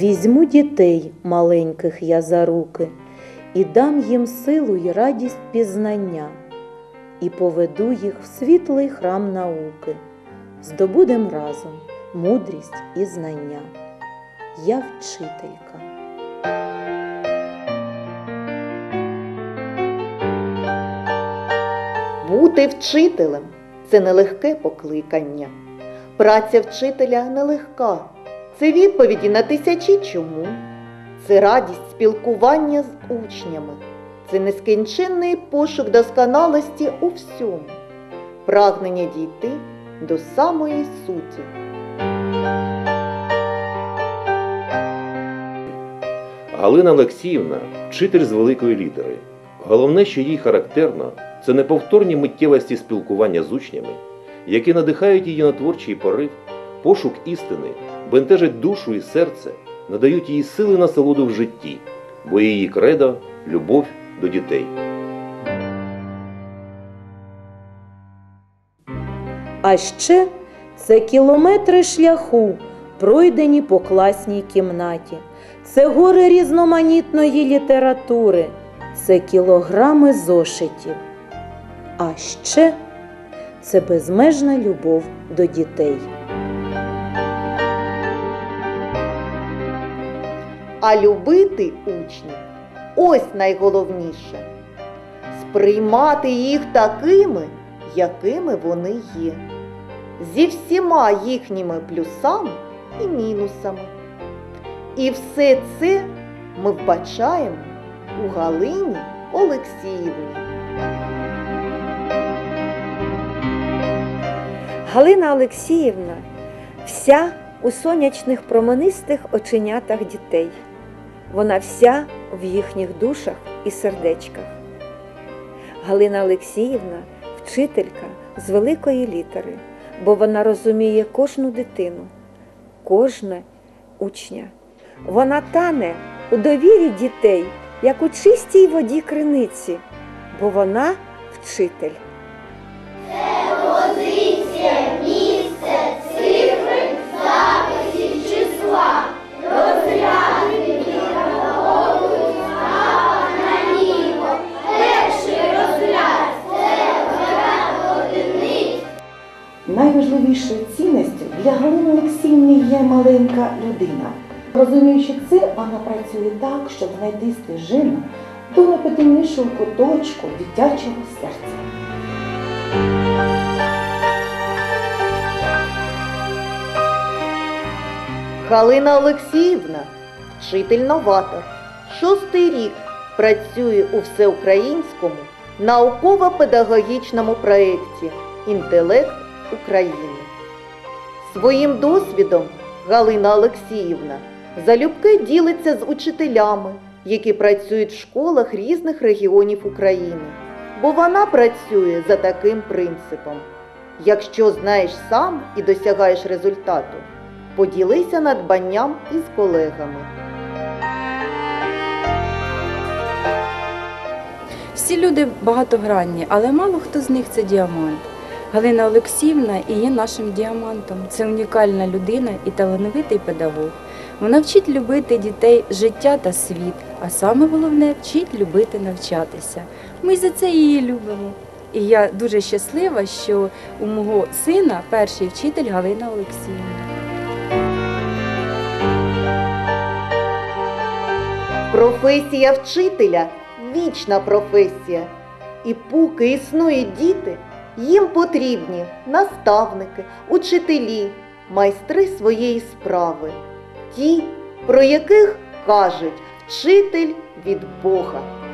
Візьму дітей маленьких я за руки і дам їм силу й радість пізнання, і поведу їх в світлий храм науки, здобудем разом мудрість і знання. Я вчителька. Бути вчителем це нелегке покликання. Праця вчителя нелегка. Це відповіді на тисячі чому. Це радість спілкування з учнями. Це нескінченний пошук досконалості у всьому, прагнення дійти до самої суті. Галина Олексіївна вчитель з великої літери. Головне, що їй характерно, це неповторні миттєвості спілкування з учнями, які надихають її на творчий порив, пошук істини, бентежать душу і серце, надають їй сили насолоду в житті, бо її кредо любов до дітей. А ще це кілометри шляху, пройдені по класній кімнаті. Це гори різноманітної літератури, це кілограми зошитів. А ще це безмежна любов до дітей. А любити учнів ось найголовніше сприймати їх такими, якими вони є, зі всіма їхніми плюсами і мінусами. І все це ми вбачаємо у Галині Олексіївні. Галина Олексіївна вся у сонячних променистих оченятах дітей. Вона вся в їхніх душах і сердечках. Галина Олексіївна вчителька з великої літери, бо вона розуміє кожну дитину, кожне учня. Вона тане у довірі дітей, як у чистій воді криниці, бо вона вчитель. Найважливішою цінністю для Галини Олексіївни є маленька людина. Розуміючи це, вона працює так, щоб знайти стежину до найпотемнішого куточку дитячого серця. Галина Олексіївна, вчитель-новатор, шостий рік працює у всеукраїнському науково-педагогічному проєкті Інтелект України. Своїм досвідом Галина Олексіївна залюбки ділиться з учителями, які працюють в школах різних регіонів України, бо вона працює за таким принципом. Якщо знаєш сам і досягаєш результату, поділися надбанням із колегами. Всі люди багатогранні, але мало хто з них це діамант. Галина Олексіївна і є нашим діамантом. Це унікальна людина і талановитий педагог. Вона вчить любити дітей, життя та світ, а саме головне вчить любити навчатися. Ми за це її любимо. І я дуже щаслива, що у мого сина перший вчитель Галина Олексіївна. Професія вчителя вічна професія. І поки існують діти, їм потрібні наставники, учителі, майстри своєї справи, ті, про яких кажуть вчитель від Бога.